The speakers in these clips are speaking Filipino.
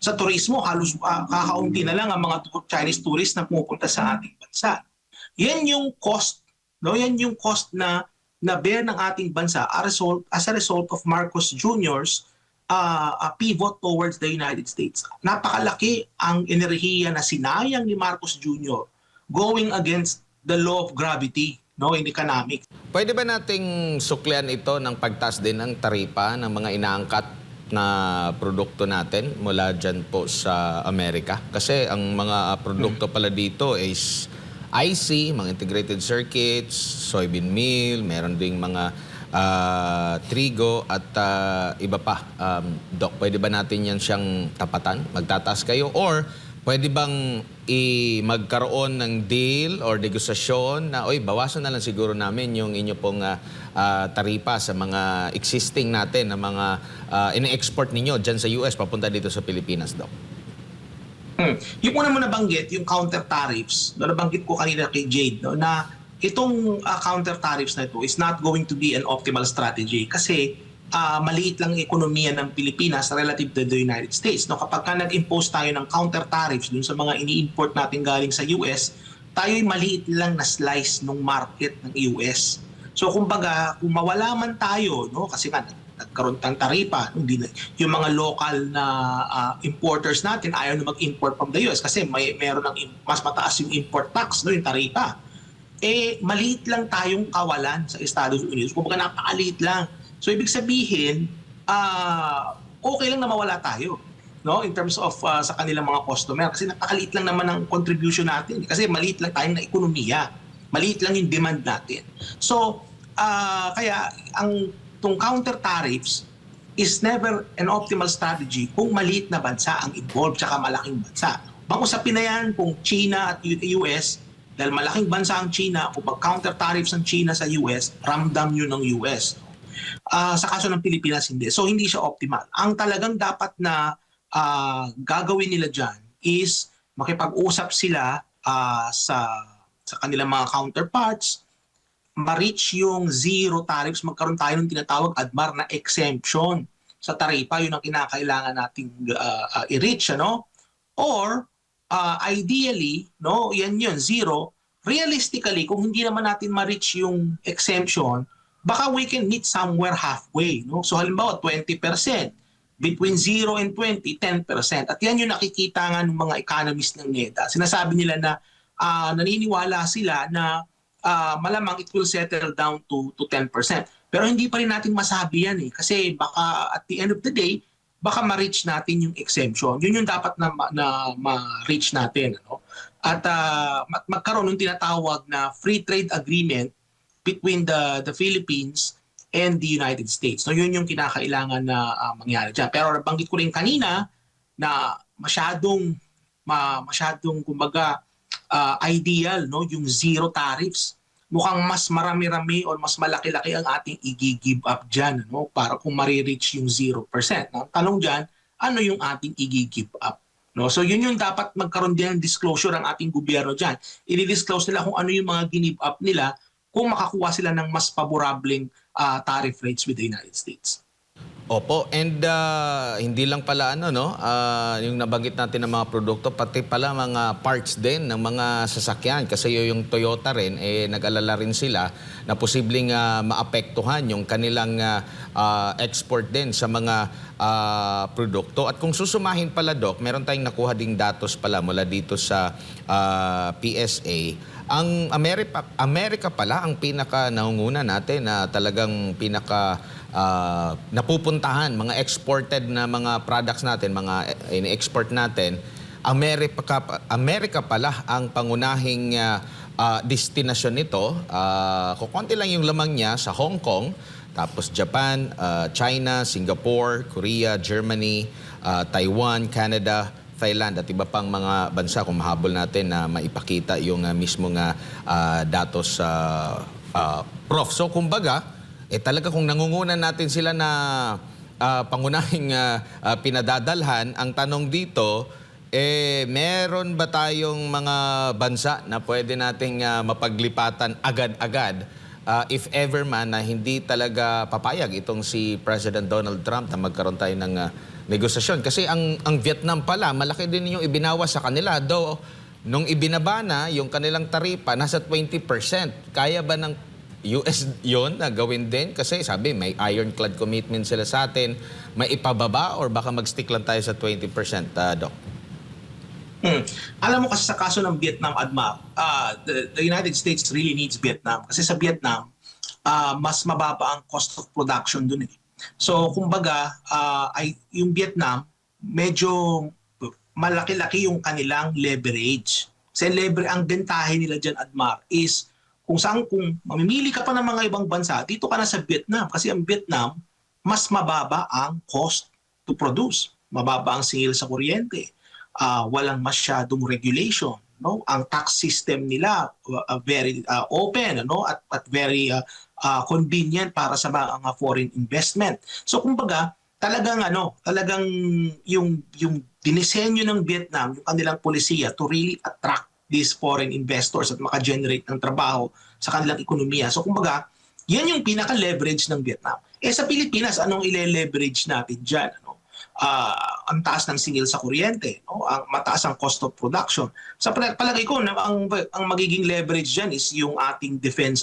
sa turismo, halos uh, kakaunti na lang ang mga Chinese tourists na pumupunta sa ating bansa. Yan yung cost, no? Yan yung cost na na bear ng ating bansa as a result, as a result of Marcos Jr.'s uh, uh, pivot towards the United States. Napakalaki ang enerhiya na sinayang ni Marcos Jr. going against the law of gravity no in economics. Pwede ba nating suklian ito ng pagtaas din ng taripa ng mga inaangkat na produkto natin mula dyan po sa Amerika? Kasi ang mga produkto pala dito is IC, mga integrated circuits, soybean meal, meron ding mga ah, trigo at ah, iba pa. Um, Doc, pwede ba natin yan siyang tapatan? Magtataas kayo? Or pwede bang i magkaroon ng deal or negosasyon na, oy, bawasan na lang siguro namin yung inyo pong ah, ah, taripa sa mga existing natin na mga ah, ine-export ninyo dyan sa US papunta dito sa Pilipinas, Doc? Hmm. Yung una mo nabanggit, yung counter tariffs, no, nabanggit ko kanina kay Jade, no, na itong ah, counter tariffs na ito is not going to be an optimal strategy kasi ah, maliit lang ang ekonomiya ng Pilipinas relative to the United States. No, kapag ka nag-impose tayo ng counter tariffs dun sa mga ini-import natin galing sa US, tayo'y maliit lang na slice ng market ng US. So kumbaga, kung mawala man tayo, no, kasi nga nagkaroon ng taripa, hindi na, yung mga local na ah, importers natin ayaw na mag-import from the US kasi may meron ng mas mataas yung import tax, no, yung taripa. Eh, maliit lang tayong kawalan sa Estados Unidos. Kumbaga, napakaliit lang. So, ibig sabihin, ah okay lang na mawala tayo no? In terms of ah, sa kanilang mga customer. Kasi napakaliit lang naman ang contribution natin kasi maliit lang tayong na ekonomiya. Maliit lang yung demand natin. So ah, kaya ang tong counter tariffs is never an optimal strategy kung maliit na bansa ang involved tsaka malaking bansa. Pang-usapin na yan kung China at US dahil malaking bansa ang China kung mag-counter tariffs ang China sa US ramdam yun ng US Ah, sa kaso ng Pilipinas hindi. So hindi siya optimal. Ang talagang dapat na ah, gagawin nila diyan is makipag-usap sila ah, sa sa kanilang mga counterparts, ma-reach yung zero tariffs, magkaroon tayo ng tinatawag ADMAR na exemption sa taripa, yun ang kinakailangan nating ah, ah, i-reach, ano? Or ah, ideally, no, yan yun, zero. Realistically, kung hindi naman natin ma-reach yung exemption, baka we can meet somewhere halfway. No? So halimbawa, 20%. Between 0 and 20, 10%. At yan yung nakikita nga ng mga economists ng NEDA. Sinasabi nila na ah, naniniwala sila na ah, malamang it will settle down to, to 10%. Pero hindi pa rin natin masabi yan eh. Kasi baka at the end of the day, baka ma-reach natin yung exemption. Yun yung dapat na, na ma-reach natin. Ano? At mag- magkaroon ng tinatawag na free trade agreement between the the Philippines and the United States. So yun yung kinakailangan na ah, mangyari diyan. Pero nabanggit ko rin kanina na masyadong ma, masyadong kumbaga ah, ideal no yung zero tariffs. Mukhang mas marami-rami o mas malaki-laki ang ating i-give up diyan no para kung ma-reach yung 0%. No? Tanong diyan, ano yung ating i-give up? No? So yun yung dapat magkaroon din ng disclosure ang ating gobyerno diyan. I-disclose nila kung ano yung mga give up nila kung makakuha sila ng mas paborableng ah, tariff rates with the United States. Opo, and ah, hindi lang pala ano no, ah, yung nabanggit natin ng mga produkto, pati pala mga parts din ng mga sasakyan kasi yung Toyota rin eh nag-alala rin sila na posibleng ah, maapektuhan yung kanilang ah, ah, export din sa mga ah, produkto. At kung susumahin pala doc, meron tayong nakuha ding datos pala mula dito sa ah, PSA. Ang Amerika, Amerika pala ang pinaka nangunguna natin na talagang pinaka ah, napupuntahan, mga exported na mga products natin, mga ini-export natin, Amerika, Amerika pala ang pangunahing ah, ah, destinasyon nito. Uh, kukunti lang yung lamang niya sa Hong Kong, tapos Japan, ah, China, Singapore, Korea, Germany, ah, Taiwan, Canada, Thailand at iba pang mga bansa kung mahabol natin na maipakita yung ah, mismo nga ah, datos sa ah, prof. So kumbaga, eh talaga kung nangungunan natin sila na ah, pangunahing ah, ah, pinadadalhan, ang tanong dito, eh meron ba tayong mga bansa na pwede nating ah, mapaglipatan agad-agad ah, if ever man na hindi talaga papayag itong si President Donald Trump na magkaroon tayo ng, ah, negosasyon. Kasi ang, ang Vietnam pala, malaki din yung ibinawas sa kanila. Though, nung ibinaba na yung kanilang taripa, nasa 20%. Kaya ba ng US yon na gawin din? Kasi sabi, may ironclad commitment sila sa atin. May ipababa or baka mag-stick lang tayo sa 20%, ah, Doc? Hmm. Alam mo kasi sa kaso ng Vietnam ADMA, ah, the, the United States really needs Vietnam. Kasi sa Vietnam, ah, mas mababa ang cost of production dun eh. So, kumbaga, ah, ay, yung Vietnam, medyo malaki-laki yung kanilang leverage. Kasi lever, ang bentahe nila dyan, Admar, is kung saan, kung mamimili ka pa ng mga ibang bansa, dito ka na sa Vietnam. Kasi ang Vietnam, mas mababa ang cost to produce. Mababa ang singil sa kuryente. Ah, walang masyadong regulation. No? Ang tax system nila uh, uh, very uh, open ano? at, at very uh, uh, convenient para sa mga foreign investment. So kumbaga, talagang ano, talagang yung yung dinisenyo ng Vietnam, yung kanilang polisiya to really attract these foreign investors at maka-generate ng trabaho sa kanilang ekonomiya. So kumbaga, yan yung pinaka-leverage ng Vietnam. Eh sa Pilipinas, anong ile-leverage natin dyan? Ano? Ah, ang taas ng singil sa kuryente, no? ang mataas ang cost of production. Sa pala- palagay ko, na ang, ang magiging leverage dyan is yung ating defense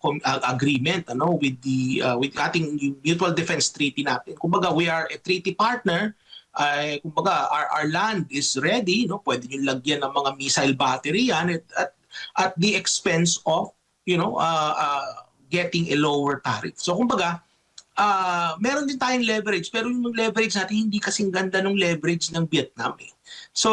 com- ah, agreement ano with the ah, with ating mutual defense treaty natin. Kumbaga, we are a treaty partner ay kumbaga our, our land is ready no pwede niyo lagyan ng mga missile battery yan at at, at the expense of you know uh, uh, getting a lower tariff so kumbaga ah meron din tayong leverage pero yung leverage natin hindi kasing ganda ng leverage ng Vietnam eh. So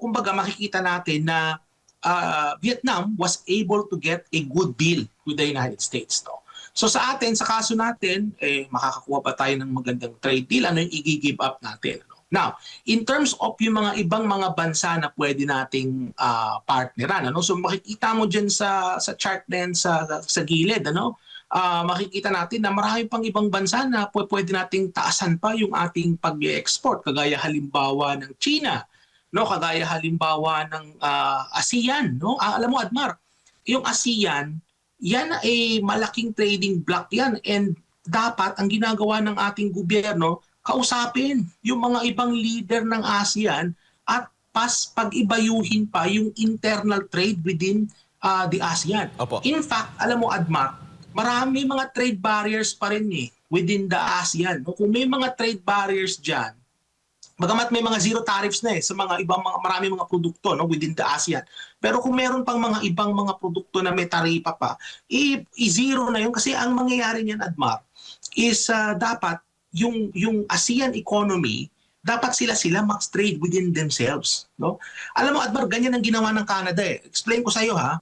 kumbaga makikita natin na ah, Vietnam was able to get a good deal with the United States no. So sa atin sa kaso natin eh makakakuha pa tayo ng magandang trade deal ano yung i-give up natin? Now, in terms of yung mga ibang mga bansa na pwede nating ah, partneran, ano? So makikita mo diyan sa sa chart din sa sa gilid, ano? Ah, makikita natin na marami pang ibang bansa na pw- pwede nating taasan pa yung ating pag-export kagaya halimbawa ng China, no? Kagaya halimbawa ng ah, ASEAN, no? Ah, alam mo Admar, yung ASEAN, yan ay malaking trading block yan and dapat ang ginagawa ng ating gobyerno kausapin yung mga ibang leader ng ASEAN at pas pag-ibayuhin pa yung internal trade within ah, the ASEAN. Opo. In fact, alam mo Admar, marami mga trade barriers pa rin eh within the ASEAN. Kung may mga trade barriers dyan, Bagamat may mga zero tariffs na eh sa mga ibang mga marami mga produkto no within the ASEAN. Pero kung meron pang mga ibang mga produkto na may taripa pa, i-zero na yun kasi ang mangyayari niyan Admar is ah, dapat yung yung ASEAN economy dapat sila sila max trade within themselves, no? Alam mo Admar, ganyan ang ginawa ng Canada eh. Explain ko sa iyo ha.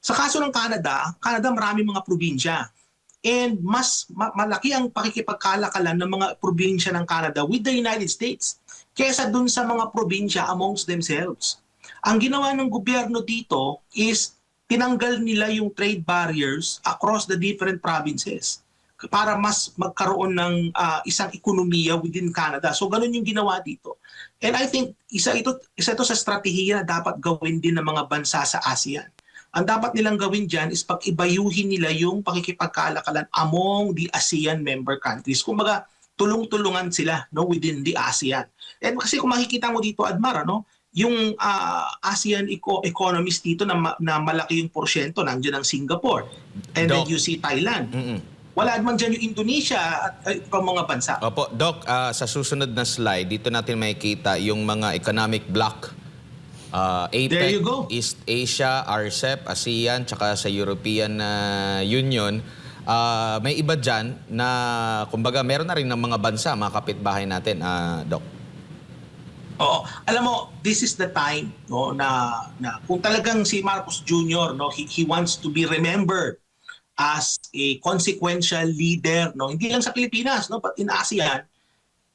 Sa kaso ng Canada, Canada marami mga probinsya. And mas ma- malaki ang pakikipagkalakalan ng mga probinsya ng Canada with the United States kesa dun sa mga probinsya amongst themselves. Ang ginawa ng gobyerno dito is tinanggal nila yung trade barriers across the different provinces para mas magkaroon ng ah, isang ekonomiya within Canada. So ganun yung ginawa dito. And I think isa ito isa ito sa estratehiya na dapat gawin din ng mga bansa sa ASEAN. Ang dapat nilang gawin dyan is pag-ibayuhin nila yung pakikipagkalakalan among the ASEAN member countries. Kumbaga, tulong-tulungan sila no, within the ASEAN. And kasi kung makikita mo dito, Admar, ano, yung ah, ASEAN eco- economies dito na, ma- na malaki yung porsyento, nandiyan ang Singapore. And then Doc. you see Thailand. Mm-mm. Wala man dyan yung Indonesia at uh, ibang mga bansa. Opo, Doc, ah, sa susunod na slide, dito natin makikita yung mga economic block. Ah, APEC, There you go. East Asia, RCEP, ASEAN, tsaka sa European ah, Union. Ah, may iba dyan na, kumbaga, meron na rin ng mga bansa, mga kapitbahay natin, ah, Doc. Oo. Alam mo, this is the time no na na kung talagang si Marcos Jr. no he, he wants to be remembered as a consequential leader no hindi lang sa Pilipinas no but in ASEAN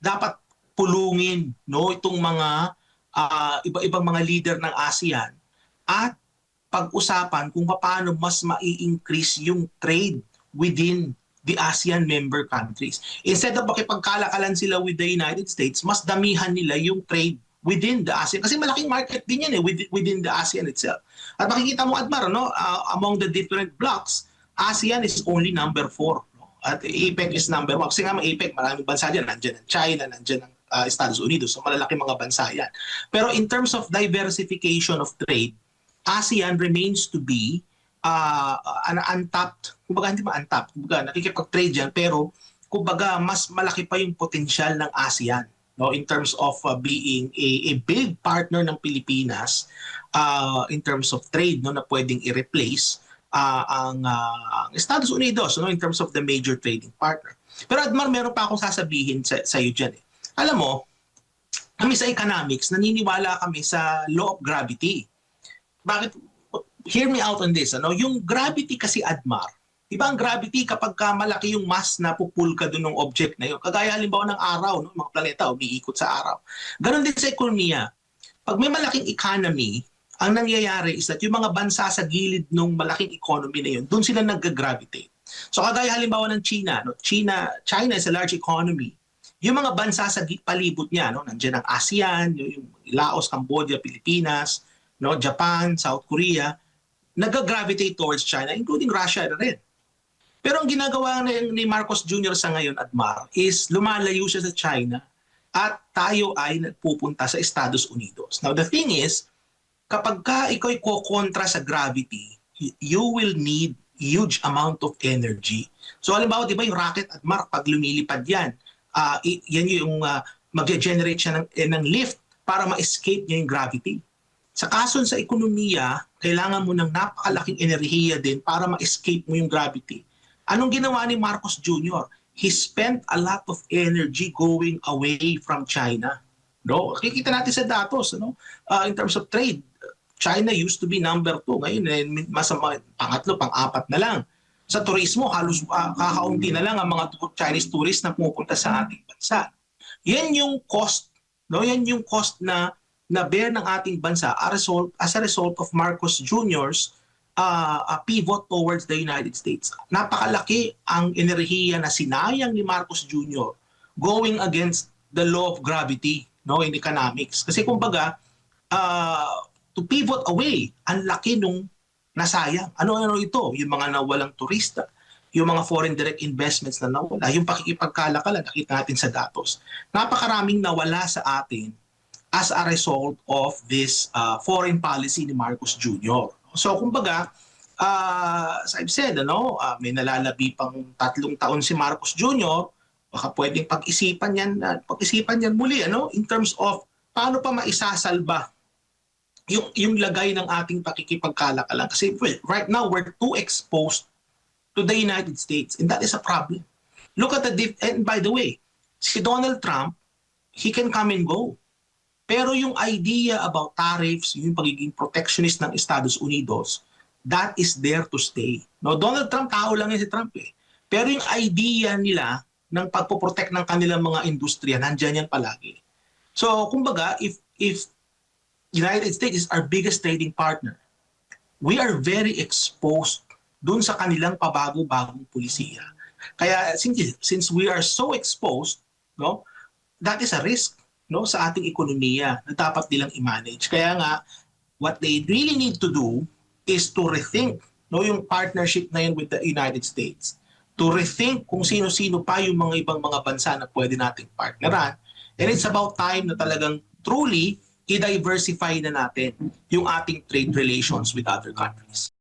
dapat pulungin no itong mga ah, iba-ibang mga leader ng ASEAN at pag-usapan kung paano mas mai-increase yung trade within the ASEAN member countries. Instead of makipagkalakalan sila with the United States, mas damihan nila yung trade within the ASEAN. Kasi malaking market din yan eh, within, within the ASEAN itself. At makikita mo, Admar, no, ah, among the different blocks, ASEAN is only number four. No? At APEC is number one. Kasi nga may APEC, maraming bansa dyan. Nandyan ang China, nandyan ang ah, Estados Unidos. So malalaki mga bansa yan. Pero in terms of diversification of trade, ASEAN remains to be uh, an untapped, kumbaga hindi ba untapped, kumbaga nakikipag-trade yan, pero kumbaga mas malaki pa yung potensyal ng ASEAN no in terms of uh, being a, a big partner ng Pilipinas uh, in terms of trade no na pwedeng i-replace uh, ang, uh, Estados Unidos no in terms of the major trading partner. Pero Admar, meron pa akong sasabihin sa, sa iyo dyan. Eh. Alam mo, kami sa economics, naniniwala kami sa law of gravity. Bakit? Hear me out on this. Ano? Yung gravity kasi, Admar, Diba ang gravity kapag ka malaki yung mass na pupul ka doon ng object na yun. Kagaya halimbawa ng araw, no? mga planeta umiikot sa araw. Ganon din sa ekonomiya. Pag may malaking economy, ang nangyayari is that yung mga bansa sa gilid ng malaking economy na yun, doon sila nag-gravitate. So kagaya halimbawa ng China, no? China, China is a large economy. Yung mga bansa sa palibot niya, no? nandiyan ang ASEAN, yung, Laos, Cambodia, Pilipinas, no? Japan, South Korea, nag-gravitate towards China, including Russia na rin. Pero ang ginagawa ni, Marcos Jr. sa ngayon at Mar is lumalayo siya sa China at tayo ay nagpupunta sa Estados Unidos. Now the thing is, kapag ka ikaw ay kontra sa gravity, you will need huge amount of energy. So halimbawa, di ba yung rocket at Mar, pag lumilipad yan, ah, i- yan yung uh, mag-generate siya ng, eh, ng lift para ma-escape niya yung gravity. Sa kaso sa ekonomiya, kailangan mo ng napakalaking enerhiya din para ma-escape mo yung gravity. Anong ginawa ni Marcos Jr.? He spent a lot of energy going away from China. No? Kikita natin sa datos, no? Uh, in terms of trade, China used to be number two. Ngayon, eh, masama, pangatlo, pang-apat na lang. Sa turismo, halos uh, kakaunti na lang ang mga Chinese tourists na pumupunta sa ating bansa. Yan yung cost, no? Yan yung cost na na bear ng ating bansa as a result, as a result of Marcos Jr.'s uh, uh, pivot towards the United States. Napakalaki ang enerhiya na sinayang ni Marcos Jr. going against the law of gravity no in economics. Kasi kumbaga, uh, to pivot away, ang laki nung nasayang. Ano-ano ito? Yung mga nawalang turista, yung mga foreign direct investments na nawala, yung pakikipagkalakala, nakita natin sa datos. Napakaraming nawala sa atin as a result of this uh, foreign policy ni Marcos Jr. So kumbaga, uh, as I've said, ano, uh, may nalalabi pang tatlong taon si Marcos Jr., baka pwedeng pag-isipan yan, pag-isipan yan muli, ano, in terms of paano pa maisasalba yung, yung lagay ng ating pakikipagkalakalan. Kasi well, right now, we're too exposed to the United States and that is a problem. Look at the, dif- and by the way, si Donald Trump, he can come and go. Pero yung idea about tariffs, yung pagiging protectionist ng Estados Unidos, that is there to stay. No, Donald Trump, tao lang yan si Trump eh. Pero yung idea nila ng pagpoprotect ng kanilang mga industriya, nandyan yan palagi. So, kumbaga, if, if United States is our biggest trading partner, we are very exposed dun sa kanilang pabago-bagong pulisiya. Kaya since, since we are so exposed, no, that is a risk no sa ating ekonomiya na dapat nilang i-manage. Kaya nga what they really need to do is to rethink no yung partnership na yun with the United States. To rethink kung sino-sino pa yung mga ibang mga bansa na pwede nating partneran. And it's about time na talagang truly i-diversify na natin yung ating trade relations with other countries.